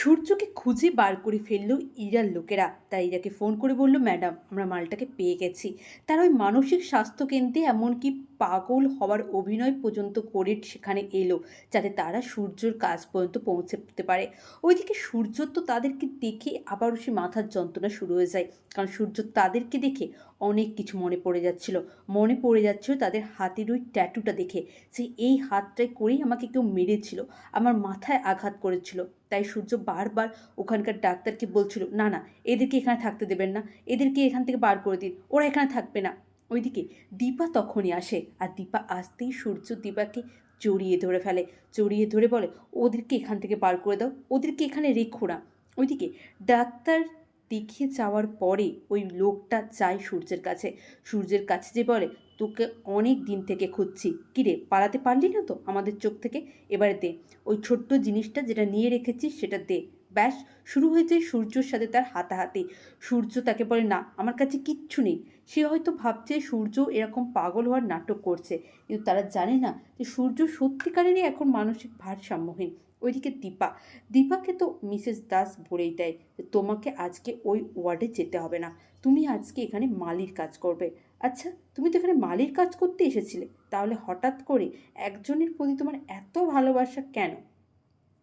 সূর্যকে খুঁজে বার করে ফেলল ইরার লোকেরা। তাই ইরাকে ফোন করে বলল ম্যাডাম আমরা মালটাকে পেয়ে গেছি। তার ওই মানসিক স্বাস্থ্য কেন্দ্রে এমনকি পাগল হওয়ার অভিনয় পর্যন্ত করে সেখানে এলো, যাতে তারা সূর্যর কাজ পর্যন্ত পৌঁছতে পারে। ওইদিকে সূর্য তো তাদেরকে দেখে আবারও সে মাথার যন্ত্রণা শুরু হয়ে যায়, কারণ সূর্য তাদেরকে দেখে অনেক কিছু মনে পড়ে যাচ্ছিল। মনে পড়ে যাচ্ছিল তাদের হাতের ওই ট্যাটুটা দেখে, যে এই হাতটাই করেই আমাকে কেউ মেরেছিল, আমার মাথায় আঘাত করেছিল। তাই সূর্য বারবার ওখানকার ডাক্তারকে বলছিল, না না, এদেরকে এখানে থাকতে দেবেন না, এদেরকে এখান থেকে বার করে দিন, ওরা এখানে থাকবে না। ওইদিকে দীপা তখনই আসে আর দীপা আসতেই সূর্য দীপাকে জড়িয়ে ধরে ফেলে, জড়িয়ে ধরে বলে, ওদেরকে এখান থেকে বার করে দাও, ওদেরকে এখানে রেখো না। ওইদিকে ডাক্তার দেখে যাওয়ার পরে ওই লোকটা যায় সূর্যের কাছে সূর্যের কাছে যে বলে তোকে অনেক দিন থেকে খুঁজছি। কিরে পালাতে পারলি না তো? আমাদের চোখ থেকে? এবারে দে। ওই ছোট্ট জিনিসটা যেটা নিয়ে রেখেছিস সেটা দে। ব্যাস, শুরু হয়েছে সূর্যর সাথে তার হাতাহাতি। সূর্য তাকে বলে, না, আমার কাছে কিচ্ছু নেই। সে হয়তো ভাবছে সূর্য এরকম পাগল হওয়ার নাটক করছে, কিন্তু তারা জানে না যে সূর্য সত্যিকারেরই এখন মানসিক ভারসাম্যহীন। ওইদিকে দীপা, দীপাকে তো মিসেস দাস বলেই দেয় তোমাকে আজকে ওই ওয়ার্ডে যেতে হবে না। তুমি আজকে এখানে মালির কাজ করবে। আচ্ছা তুমি তো এখানে মালির কাজ করতে এসেছিলে। তাহলে হঠাৎ করে একজনের প্রতি তোমার এত ভালোবাসা কেন?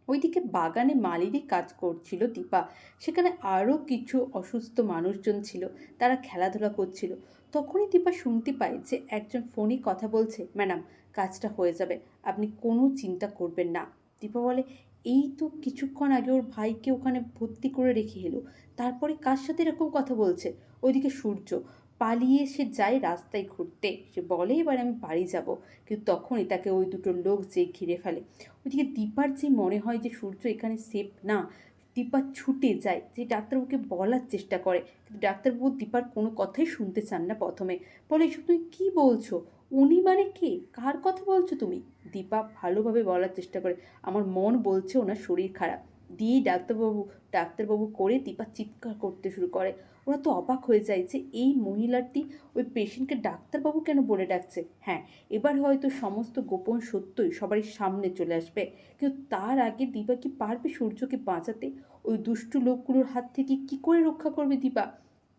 ওইদিকে বাগানে মালিরই কাজ করছিল দীপা। সেখানে আরও কিছু অসুস্থ মানুষজন ছিল, তারা খেলাধুলা করছিল। তখনই দীপা শুনতে পায় যে একজন ফোনে কথা বলছে, ম্যাডাম, কাজটা হয়ে যাবে, আপনি কোনো চিন্তা করবেন না। দীপা বলে, এই তো কিছুক্ষণ আগে ওর ভাইকে ওখানে ভর্তি করে রেখে এলো, তারপরে কার সাথে এরকম কথা বলছে? ওইদিকে সূর্য পালিয়ে সে যায় রাস্তায় ঘুরতে। সে বলে, এবার আমি বাড়ি যাব। কিন্তু তখনই তাকে ওই দুটো লোক যে ঘিরে ফেলে। ওইদিকে দীপার যে মনে হয় যে সূর্য এখানে সেফ না, দীপা ছুটে যায়। যে ডাক্তারবাবুকে বলার চেষ্টা করে, কিন্তু ডাক্তারবাবু দীপার কোনো কথাই শুনতে চান না প্রথমে। বলে, এসব তুমি কী বলছো? উনি মানে কে? কার কথা বলছো তুমি? দীপা ভালোভাবে বলার চেষ্টা করে, আমার মন বলছে ওনার শরীর খারাপ। দিয়েই ডাক্তারবাবু ডাক্তারবাবু করে দীপা চিৎকার করতে শুরু করে। ওরা তো অবাক হয়ে যায় যে এই মহিলাটি ওই পেশেন্টকে ডাক্তারবাবু কেন বলে ডাকছে? হ্যাঁ এবার হয়তো সমস্ত গোপন সত্যই সবারই সামনে চলে আসবে। কিন্তু তার আগে দীপা কি পারবে সূর্যকে বাঁচাতে? ওই দুষ্টু লোকগুলোর হাত থেকে কি করে রক্ষা করবে দীপা?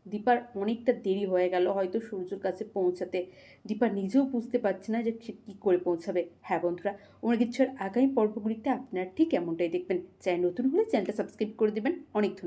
দীপার অনেকটা দেরি হয়ে গেল হয়তো সূর্যর কাছে পৌঁছাতে। দীপা নিজেও বুঝতে পারছে না যে সে কী করে পৌঁছাবে। হ্যাঁ বন্ধুরা কিছুর আগামী পর্বগুলিতে আপনারা ঠিক এমনটাই দেখবেন। চ্যানেল নতুন হলে চ্যানেলটা সাবস্ক্রাইব করে দেবেন। অনেক